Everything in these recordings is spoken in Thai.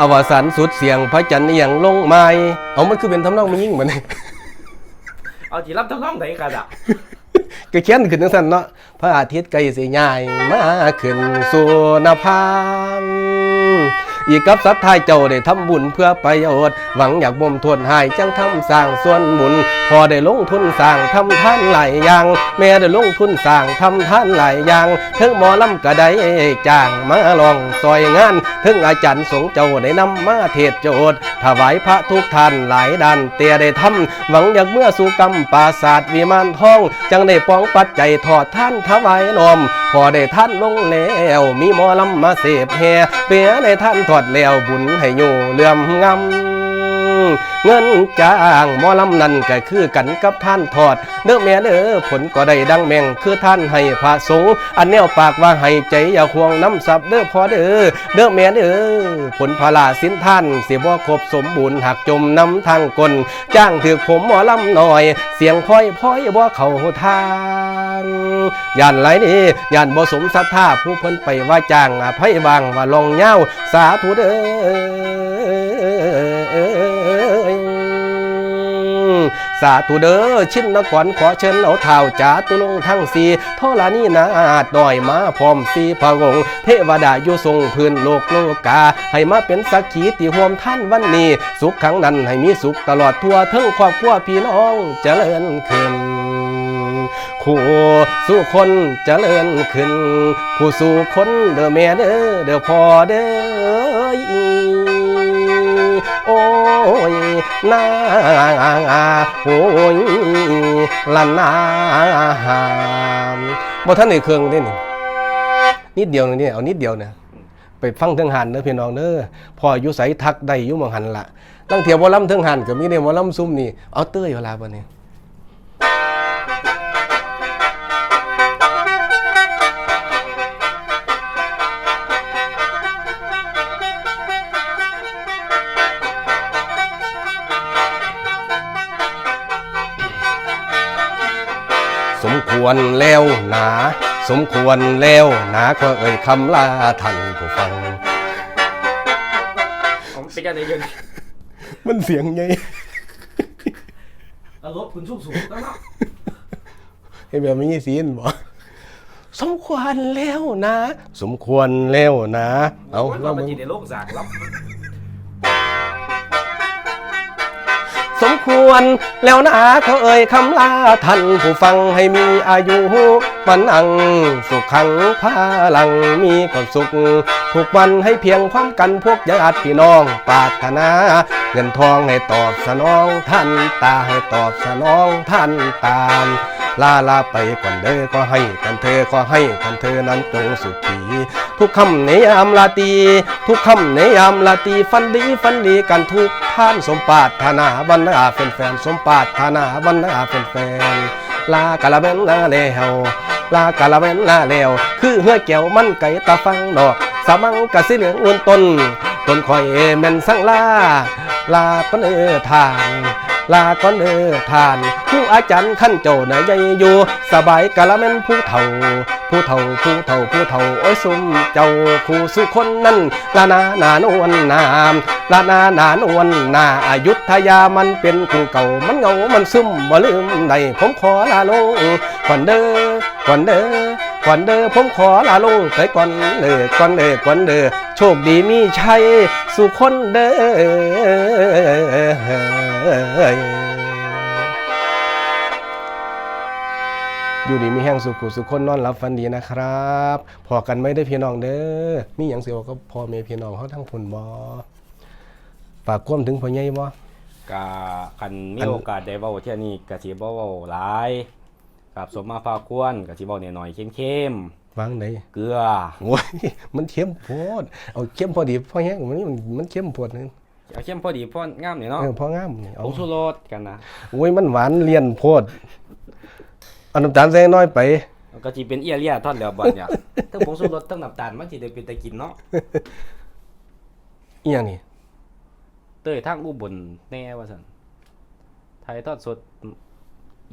อวสานสุดเสียงพระจันทร์เอียงลงไม้เอามันคือเป็นทำนองมันยิ่งเหมือน เอาจีรับทั้งน้องไหนกันอะก็เขียนขึ้นจังซั่นเนาะพระอาทิตย์ใกล้สิย้ายมาขึ้นสู่นภา อีกกับสัตว์ทายเจ้าได้ทำบุญเพื่อประโยชน์ หวังอยากบ่มทวนหายจังทำสร้างส่วนบุญ พอได้ลงทุนสร้างทำท่านหลายอย่าง แม่ได้ลงทุนสร้างทำท่านหลายอย่างถึงหมอลำก็ไดจ้างมาลองซอยงานถึงอาจารย์สงเจ้าได้นำมาเทศโจทย์ถวายพระทุกท่านหลายด้านเตียได้ทำหวังอยากเมื่อสู่กรรมปราศาสตร์วิมานทอง จังได้ป้องปัจจัยทอดท่านถวายนอมพอได้ท่านลงแล้วมีหมอลำมาเสพแห่เปียได้ท่านทอดแล้วบุญให้อยู่เลื่อมงำ เงินจ้างหมอลำนั่นก็คือกันกับท่านทอดเด้อแม่เด้อผลก็ได้ดังแมงคือท่านให้พระสงฆ์อันแนวปากว่าให้ใจอย่าห่วงน้ำสับเด้อพอเด้อเด้อแม่เด้อผลพลาสินท่านเสิบ่ครบสมบูรณ์หากจมน้ำทางกลจ้างถือผมหมอลำหน่อย เสียงพ้อยพ้อยบ่เข้าทางย่านไหลนี่ย่านบ่สมศรัทธาผู้เพิ่นไปว่าจ้างอภัยบางว่าลองเหย้าสาธุเด้อ สาธุเด้อชินนครขอเชิญเอาเท้าจาตุลงทั้งสีทอลานี่นาดดอยมาพร้อมสีพระองค์เทวดาอยู่ทรงพื้นโลกโลกา ให้มาเป็นสักขีติห่วมท่านวันนี้ สุขครั้งนั้นให้มีสุขตลอดทั่วทั้งครอบครัวพี่น้องเจริญขึ้นคู่สู่คนเจริญขึ้น ผู้สู่คนเด้อแม่เด้อเด้อพ่อเด้ออ้ ยนาโอ้ยละนาบ่ท่านในเครื่องนี่นี่นิดเดียวนึงนี่เอานิดเดียวเนี่ยไปฟังเทิงหันเด้อพี่น้องเด้อพออยู่ใสทักได้อยู่มังหันละตั้งเที่ยวบอล่ำเทิงหันก็มีได้บ่ล่ำซุ่มนี่เอาเต้ยเวลาบ่นี่ย ควรแล้วหนา สมควรแล้วหนาขอเอ่ยคำลาท่านผู้ฟังผมเป็นยังไงยังมันเสียงไงอารมณ์คุณสูงสูงแล้วเนาะไอ้แบบไม่มีซีนบ่สมควรแล้วนะ สมควรแล้วนะ เอาเราเรามาเบิ่งจีในโลกสากรับ สมควร แล้วนะเขาเอ่ยคำลาท่านผู้ฟังให้มีอายุมันอังสุขขังพาลังมีความสุข ทุกวันให้เพียงความกันพวกญาติพี่น้องปรารถนา เงินทองให้ตอบสนองท่านตาให้ตอบสนองท่านตาม ลาลาไปก่อนเด้อก็ให้กันเธอก็ให้กันเธอนั้นจงสุขีทุกคำในยามลาตีทุกคำในยามลาตีฟันดีฟันดีกันทุกท่านสมปาถนาบรรดาแฟนๆสมปาถนาบรรดาแฟนๆลากะละเบนลาแล้วลากะละเบนลาแล้วคือเฮือแก้วมันไก่ตาฟังดอกสามังกะสิเหลืองอุ่นต้นต้นคอยแม่นสังลาลาก็เออทาน ลาก่อนเออทานผู้อาจารย์ขั้นโจนใหญ่อยู่ สบายกะละแม่นผู้เฒ่า ผู้เฒ่าผู้เฒ่าผู้เฒ่าโอ้ยสุมเจ้าผู้สุคนนั้นลานาหนานวลนามลานาหนานวลนาอายุทยามันเป็นคู่เก่ามันเงามันซึมบ่ลืมใดผมขอลาลงก่อนเด้อก่อนเด้อก่อนเด้อผมขอลาลงไปก่อนเด้อก่อนเด้อก่อนเด้อโชคดีมีชัยสุคนเด้อ อยู่ดีมีแห้งสุขุสุขคนนอนรับฟันดีนะครับพอกันไม่ได้พี่น้องเด้อมีอย่างเสียวก็พอเมพี่น้องเขาทั้งผลบอฝากความถึงพ่อใหญ่บ่กะคันมีอันโอกาสได้เว้าเที่ยนี้กะสิบ่เว้าหลายกับสมมาฟ้าควรกะสิเว้าน้อยๆเข้มวางไหนๆเกลือโอ้ยมันเข้มโพดเอาเข้มพอดีพ่อแห้งมันมันมันเข้มโพดนึง เอาเข้มพอดีพองามนี่เนาะเออพองามนี่เอาผงชูรสกันนะโอ้ยมันหวานเลี่ยนโพดเอาน้ำตาลใส่น้อยไปก็สิเป็นเอียเลียทอดแล้วบัดเนี่ยทั้งผงชูรสทั้งน้ำตาลมันสิได้เป็นตะกินเนาะอีหยังนี่เต้ยทางอุบลแน่ว่าซั่นไทยทอดสด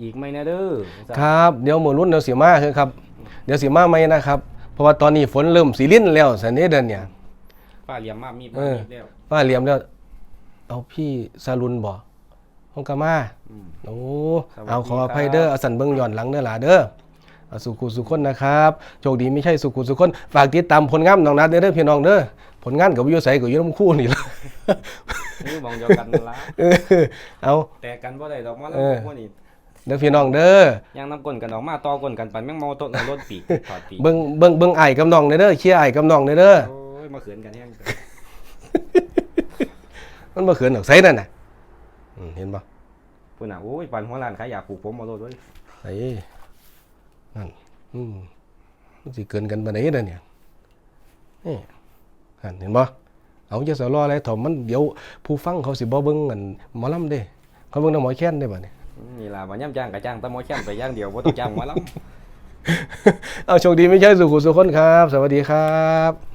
อีกไหมนะเด้อว่าซั่นครับ เดี๋ยวมื้อรุ่นเดี๋ยวสิมาคือครับ เดี๋ยวสิมาใหม่นะครับเพราะว่าตอนนี้ฝนเริ่มสิลิ้นแล้วสันนี้เดือนเนี่ยป้าเหลี่ยมมากมีเอป้าอมีแล้วว่าเหลี่ยมแล้ว เอาพี่ซาลุนบ่ห้องกามาอืมโอ้สวัสดีเอาขออภัยครับเด้อเอาสันเบิ่งย้อนหลังเด้อหล่ะเด้อเอาสุขุสุขคนนะครับโชคดีไม่ใช่สุขุสุขคนฝากติดตามผลงานน้องนัดเด้อเด้อพี่น้องเด้อผลงานกับวิวใสกับวิวน้ำคู่นี่ล่ะนี่มองเดียวกันละเออเอาแต่กันบ่ได้ดอกมาแล้เอวอพวกนี้เด้อพี่น้องเด้อย่างน้ำก้นกันออกมาต่อก้นกันปันแม่งเมาต้นรถปีกถอดปีกเบิ่งเบิ่งเบิ่งไอ้กับน้องเด้อเด้อเคลียร์ไอ้กับน้องเด้อเด้อโอ้ยมาเขินกันแห้ง มันบ่เขินดอกไสนั่นน่ะอืมเห็นบ่พุ่นน่ะโอ้ยปันหัวล้านขายอยากปลูกผมมาโลดเว้ยไอ้นั่นอืมมันสิเกินกันปานใดเด้อเนี่ยนี่นั่นเห็นบ่เอาจะสรออะไรถ่อมมันเดี๋ยวผู้ฟังเขาสิบ่เบิ่งกันหมอลำเด้เขาเบิ่งแต่หมอแค้นได้บัดนี้นี่ล่ะว่าย่ำจ้างกับจ้างแตะมอแช่นไปอย่างเดียวบ่ต้องจ้างหมาลำเอาโชคดีไม่ใช่สุขุสุขคนครับ สวัสดีครับ